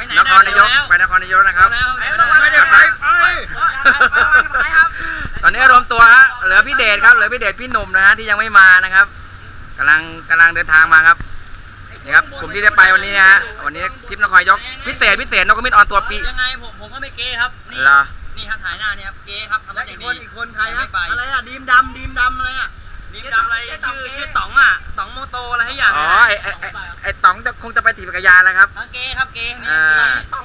ไปไหนนครนายกแล้วไปนครนายกนะครับแล้วไปแล้วไปไปไปไปไปครับ ตอนนี้รวมตัวฮะเหลือพี่เดชครับเหลือพี่เดชพี่หนุ่มนะฮะที่ยังไม่มานะครับกำลังกำลังเดินทางมาครับนี่ครับกลุ่มที่ได้ไปวันนี้นะฮะวันนี้ทริปนครนายกพี่เต๋พี่เต๋นกมิตรออนตัวปียังไงผมผมก็ไม่เกย์ครับนี่เหรอนี่ครับถ่ายหน้าเนี่ยครับเกย์ครับทำแล้วเสีอียงกดีคนอีกคนใครนะไม่ไปอะไรอะดีมดำดีมดำอะไรอะ นี่ดำอะไรชื่อชื่อต๋องอะต๋องโมโตอะไรให้อย่างอ๋อนะไอไอ้ไอ้ไอ้ต๋องจะคงจะไปถีบจักรยานแล้วครับทั้งเกย์ครับเกย์นี่อ่า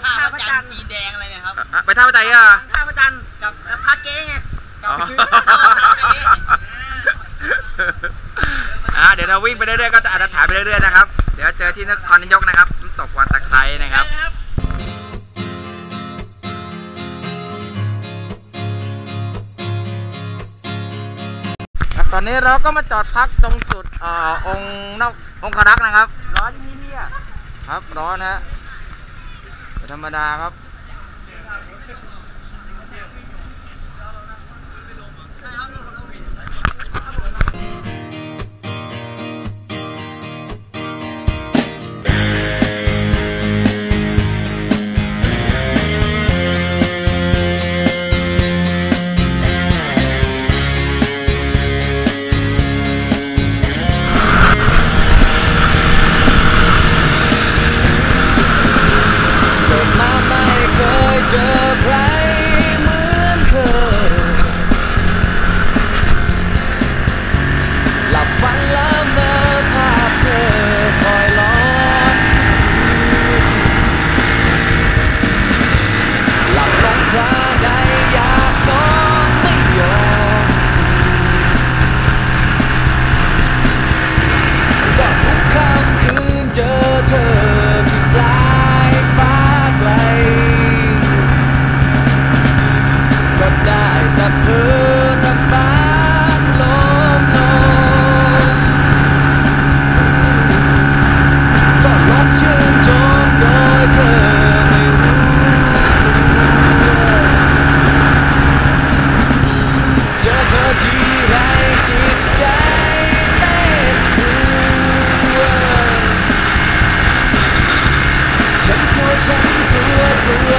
ท่าพระจันทร์จีนแดงอะไรเนี่ยครับ อะไปท่าพระใจเหรอท่าพระจันทร์กับพาเกย์ไง อ๋ออ่าเดี๋ยวเราวิ่งไปเรื่อยๆก็จะอาจจะถ่ายไปเรื่อยๆนะครับ เดี๋ยวเจอที่นครนายกนะครับน้ำตกวันตะไคร้นะครับครับ อนนี้เราก็มาจอดพักตรงจุดเอ่อองค์นอกองครักษ์นะครับ ร้อนที่นี่เนี่ยครับร้อนฮะเป็นธรรมดาครับ ก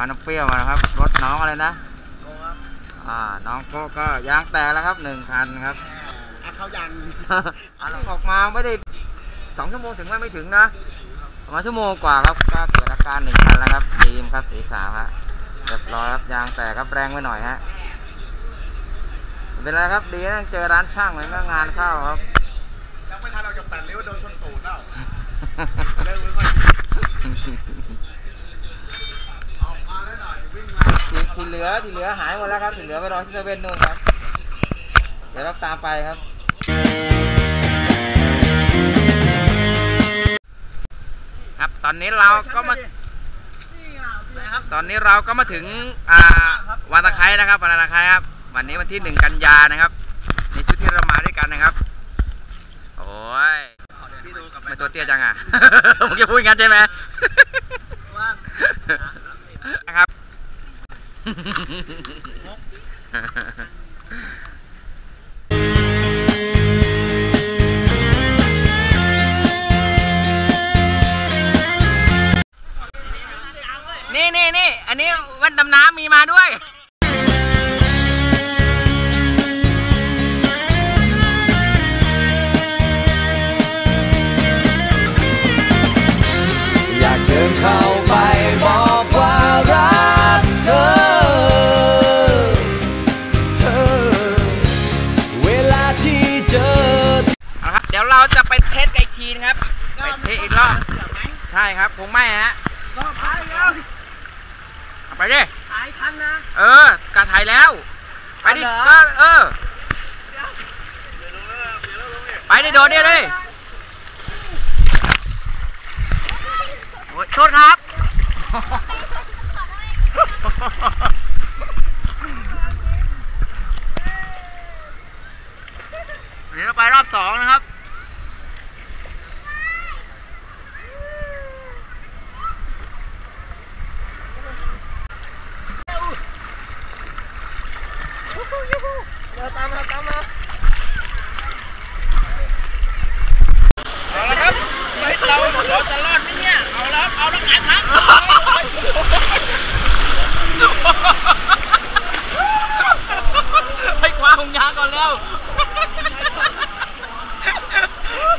านน้ำเปรี้ยวมานะครับ รถน้องอะไรนะอ่าน้องโก็ก็ยางแตกแล้วครับหนึ่งคันครับอะเขายังอันออกมาไม่ได้สองชั่วโมงถึงไหมไม่ถึงนะประมาณชั่วโมงกว่าครับก็เกิดอาการหนึ่งคันแล้วครับดีมครับสีขาวฮะเรียบร้อยครับยางแตกครับแรงไปหน่อยฮะไม่เป็นไรครับดีนะยังเจอร้านช่างเลยก็งานเข้าครับ ยังไม่ทันเราจะแปดเลี้ยวโดนชนตูดแล้วเร็วไม่ค่อยออกมาแล้วหน่อยวิ่งมา ที่ที่เห ลือที่เหลือหายหมดแล้วครับที่เหลือไปรอที่เซเว่นนู่นครับ เดี๋ยวเราตามไปครับ ครับตอนนี้เราก็มานะครับตอนนี้เราก็มาถึงอ่าวันตะไคร้นะครับวันตะไคร้ครับ วันนี้วันที่หนึ่งกันยานะครับในชุดที่เรามาด้วยกันนะครับ โอ้ยพี่ดูกับทำไม่ตัวเตี้ยจังอะผมจะพูดอย่างนั้นใช่ไหมว่างนะครับ นี่นี่นี่อันนี้แว่นดำน้ำมีมาด้วย อยากเดินเข้าไป ช่ครับคงไม่ฮะรอบท้ายแล้วเอาไปดิหายคันนะ เออการถ่ายแล้ว ไปดิเอาเหรอ ก็เออ ไปดิโดดเนี่ยดิโอ้ยโทษครับ เดี๋ยวเราไปรอบสองนะครับ ตามมาตามมา เอาละครับเฮ้ยเราเราจะรอดไหมเนี่ย เอาแล้ว เอาแล้วหงายท้งให้คว้าพงยาก่อนแล้ว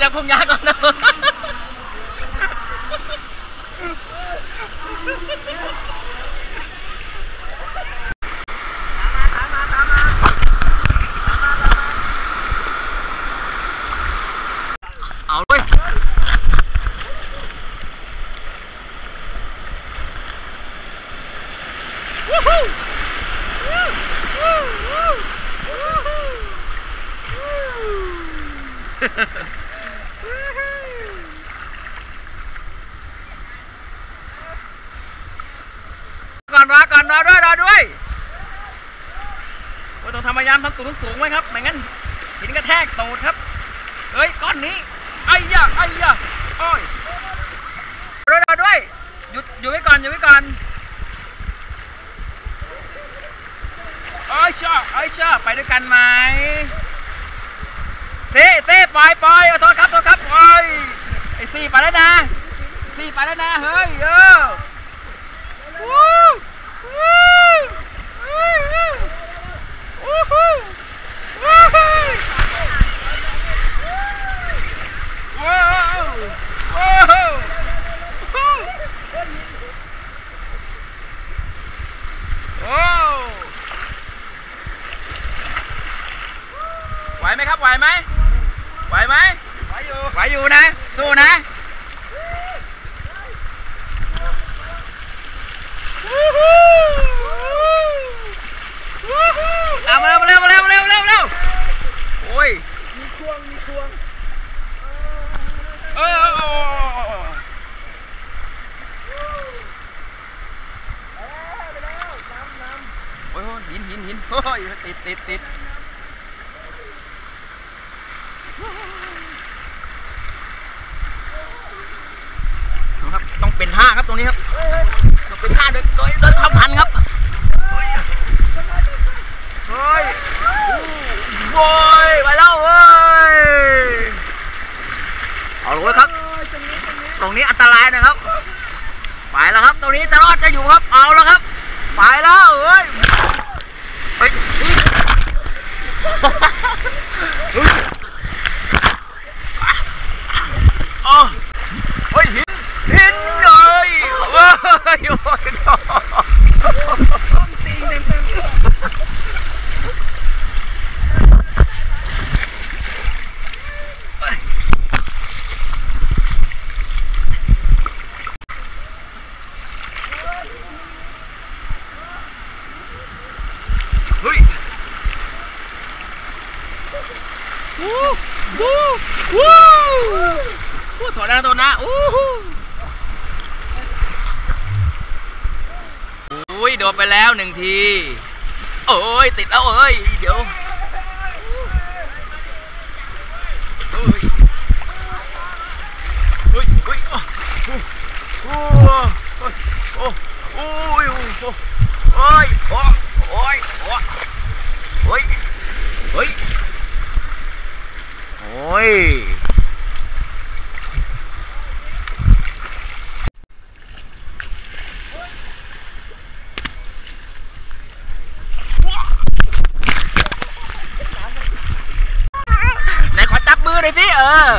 จับพงยาก่อนนะ เอาด้วย ก่อนรอก่อนรอด้วยรอด้วยว่า ต้องสูงไว้ครับไม่งั้นหินกระแทกตูดครับเฮ้ยก้อนนี้ไอ้ยะไอ้ยะโอ้ยรอรอด้วยหยุดอยู่ไว้ก่อนอยู่ไว้ก่อนไอ้ชาไอ้ชาไปด้วยกันไหมเต้เต้ปล่อยปล่อยโทษครับโทษครับโอ้ยไอ้ซี่ไปแล้วนะซี่ไปแล้วนะเฮ้ยเออ วู้วู้วู้วู้วู้วู้วู้ว้าวว้าวโอ้ ไหวไหมครับ ไหวไหมไหวไหมไหวอยู่ ไหวอยู่นะ สู้นะตามมาเร็วมาเร็วมาเร็วมาเร็วมาเร็วมาเร็วโอ้ย มีควง มีควงเออเออเออเออโอ้ยโอ้ยหินหินหินโอ้ยติดติดติดเอาครับต้องเป็นท่าครับตรงนี้ครับต้อง เป็นท่าเดินโดยเดินทับพันครับเฮ้ยเฮ้ยโว้ยไปแล้วเว้ยเอาเลยครับ ตรงนี้อันตรายนะครับ ไปแล้วครับ ตรงนี้จะรอดจะอยู่ครับ เอาแล้วครับ ไปแล้วเฮ้ยเฮ้ยเฮ้ยโอ้เฮ้ยหินหินเลยเฮ้ยโอ้ยตีเต็มเต็มเฮ้ยวู้วู้วู้วู้ถอดหน้าตัวหน้าอู้หูอุ้ย โดนไปแล้วหนึ่งที โอ้ยติดแล้วเอ้ย เดี๋ยวเฮ้ยเฮ้ยเฮ้ยโอ้โหโอ้โอ้โอ้ยโอ้โอ้ยโอ้โอ้ยโอ้โอ้ยเฮ้ยโอ้ย หน่สิเออ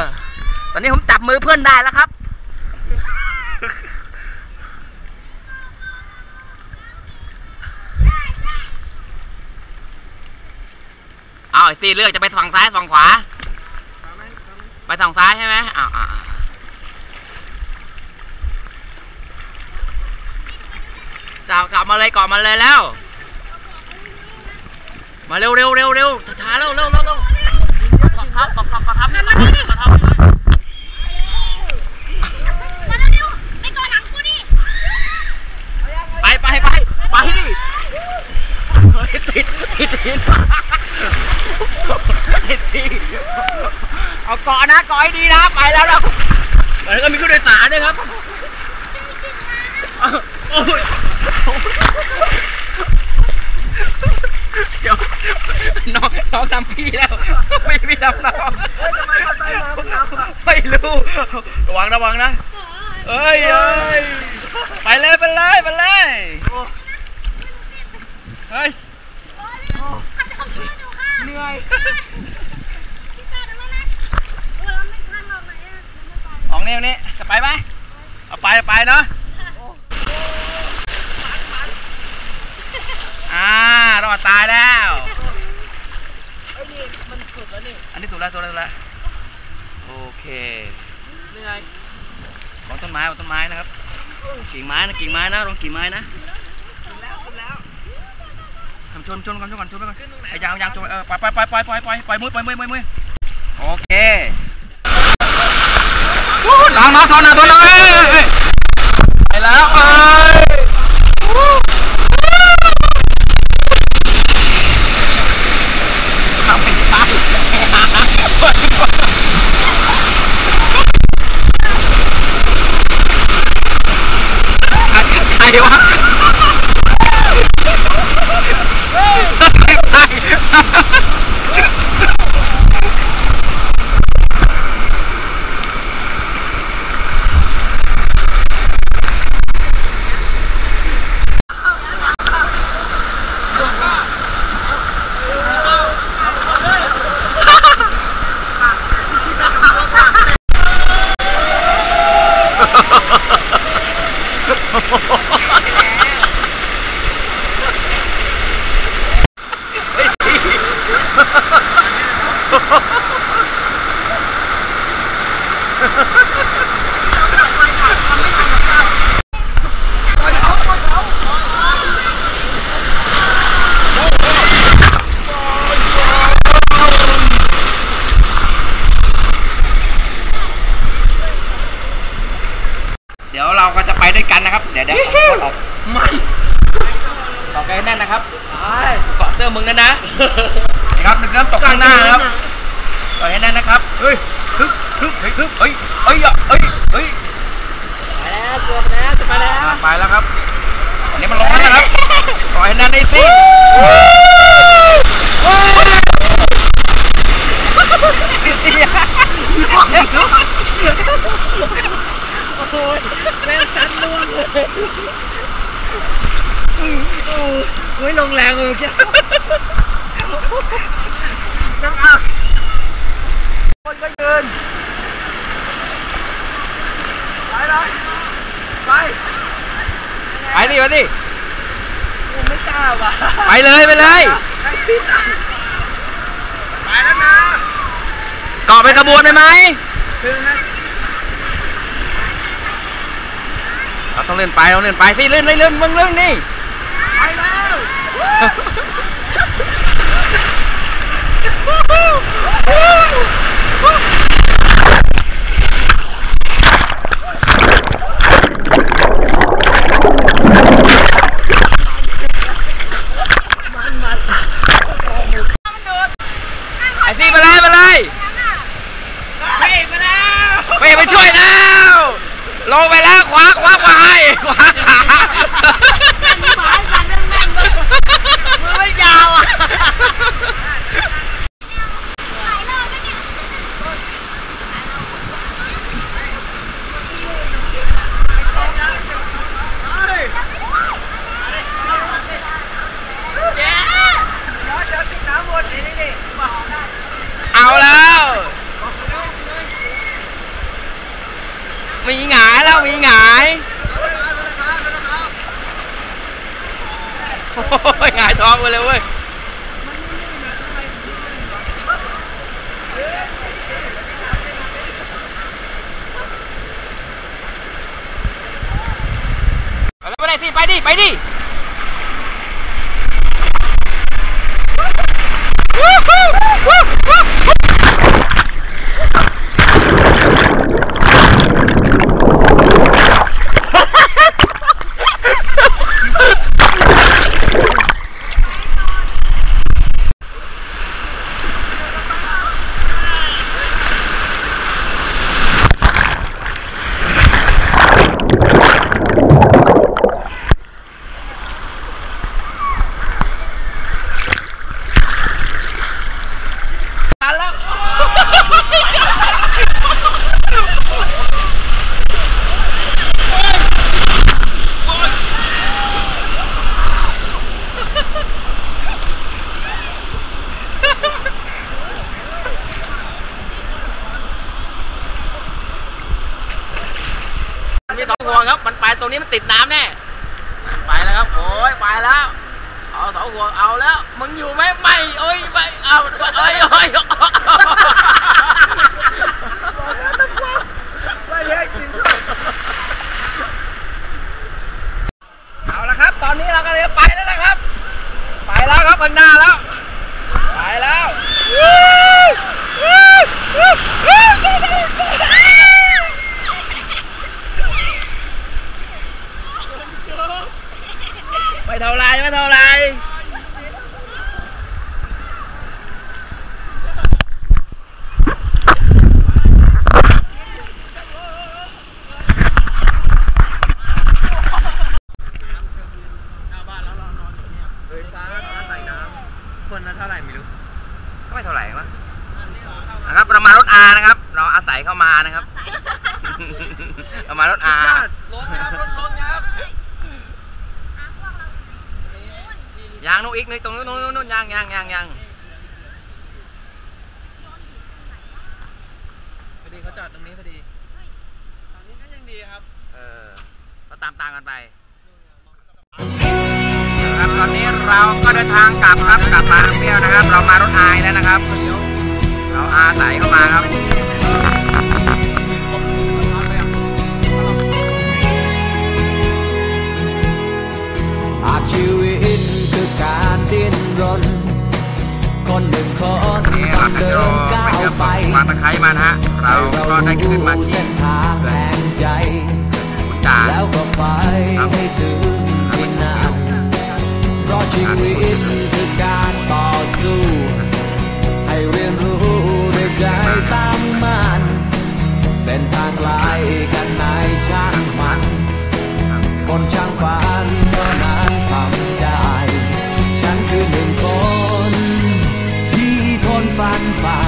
ตอนนี้ผมจับมือเพื่อนได้แล้วครับ เอาอ้ซี่เลือกจะไปฝั่งซ้ายฝั่งขวา ไปฝั่งซ้ายใช่ไหมอ้าวจับจับมาเลยก่อนมาเลยแล้ว มาเร็วเร็วเร็วเร็วช้าเร็วเร็วเร็ว ทับเกาะทับเกาะทับเนี่ยเกาะทับเนี่ยเกาะทับเนี่ยมาเร็วๆไปก่อนหลังกูดิไปไปไปไปดิเฮ้ยติดติดติดติดติดเอาเกาะนะเกาะให้ดีนะไปแล้วนะแล้วก็มีผู้โดยสารด้วยครับเอาโอ้ย เดี๋ยวน้องน้องทำพี่แล้ว ไม่พี่ทำน้องไม่รู้ระวังระวังนะเอ้ยเอ้ยไปเลยไปเลยไปเลยเฮ้ยขัดจะขับช่วยดูค่ะเหนื่อยพี่ตาดูนะโอ้เราไม่ทันหรอกไหนอะไม่ไปของนี่นี่จะไปไหมเอาไปเอาไปเนาะอ่ารอด ตายแล้วอันนี้มันสุดแล้วนี่ อันนี้สุดแล้วสุดแล้วสุดแล้วโอเคเหนื่อยของต้นไม้ของต้นไม้นะครับ กิ่งไม้นะกิ่งไม้นะลองกิ่งไม้นะทำชนชนก่อนชนก่อนชนไปก่อนไอ้ยาวยาวชนเออปล่อยปล่อยปล่อยปล่อยปล่อยปล่อยปล่อยมือปล่อยมือปล่อยมือโอเคน้องน้องทนหน่อยทนหน่อยเอ้ยเอ้ยเอ้ยไปแล้วเอ้ยทำเป็นช้าใครวะใคร เดี๋ยวเราก็จะไปด้วยกันนะครับ เดี๋ยวเดี๋ยวเอาออกไม่ต่อไปให้แน่นนะครับเกาะเสื้อมึงนั่นนะนะครับนึกน้ำตกข้างหน้านะครับต่อยให้แน่นนะครับ เฮ้ยฮึบฮึบเฮ้ยฮึบเฮ้ยเฮ้ยอะเฮ้ยเฮ้ย ไปแล้วเกือบ แล้วจะไปแล้ว ไปแล้วครับอันนี้มันลงแล้วนะครับต่อยให้แน่นได้สิโอ้ยแม่งสันนวลเลยไม่ลงแรงเลยเมื่อกี้น้องอาคนก็ยืนไปเลย ไป ไปดิไปดิกูไม่กล้าว่ะไปเลยไปเลยไปแล้วนะเกาะเป็นขบวนได้ไหมถึงนะเราต้องเล่นไปเราเล่นไปสิเล่นเล่นเล่นมึงเล่นนี่ไปแล้ว เลยสิไปดิไปดิวู้ฮู้วู้ฮู้ วันหน้าแล้ว ไปแล้วไม่เท่าไรไม่เท่าไร คนละเท่าไหร่ไม่รู้ ก็ไม่เท่าไหร่มั้งนะครับเรามารถอานะครับ เราอาศัยเข้ามานะครับ เรามารถอา รถครับรถรถครับยางนู้นอีกนึงตรงนู้นนู้นนู้นยางยางยางยางพอดีเขาจอดตรงนี้พอดีตอนนี้ก็ยังดีครับ เออก็ตามตามกันไปนะครับตอนนี้เราก็เดินทางกลับครับกลับมาเปรี้ยวนะครับ เรามารถอายแล้วนะครับ เราอาศัยเข้ามาครับ ชีวิตคือการดิ้นรน คนหนึ่งคนนี่ต้เราองจะเดิรอนก้าวไปเจอไปวางตะไคร้มานะฮะ เราก็ได้ขึ้นมาที่เส้นทางแห่งใจขุนด่านแล้วก็ไปให้ถึงที่นั่นเพราะชีวิตคือการต่อสู้ ให้เรียนรู้ด้วยใจตั้งมั่นเส้นทางไกลกันไหนช่างมัน คนช่างฝันเท่านั้น นฟันฝ่า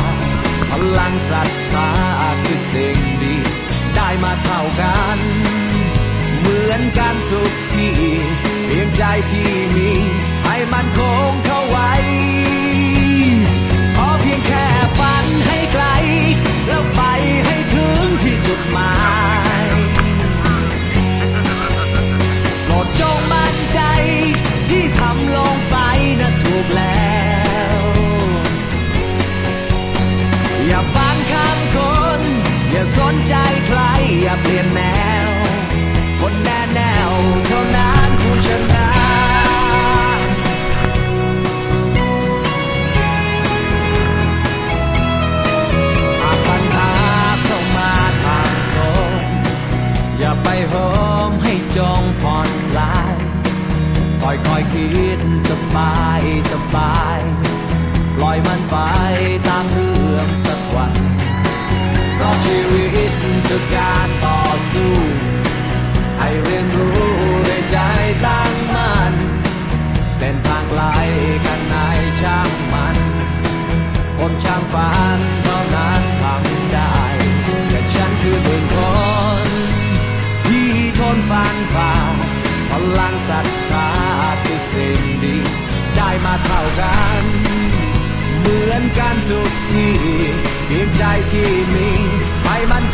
พลังศรัทธาคือสิ่งดี ได้มาเท่ากัน เหมือนกันทุกที่เพียงใจที่มี อย่าไปโหมให้จงผ่อนคลายค่อยค่อยคิดสบายสบายปล่อยมันไปตามเรื่องสักวัน เพราะชีวิตคือการต่อสู้ ให้เรียนรู้ด้วยใจตั้งมั่นเส้นทางไกลกันไหนช่างมัน คนช่างฝัน นฟันฝ่าพลังศรัทธาคือสิ่งดี ได้มาเท่ากัน เหมือนกันทุกทีเพียงใจที่มีให้มัน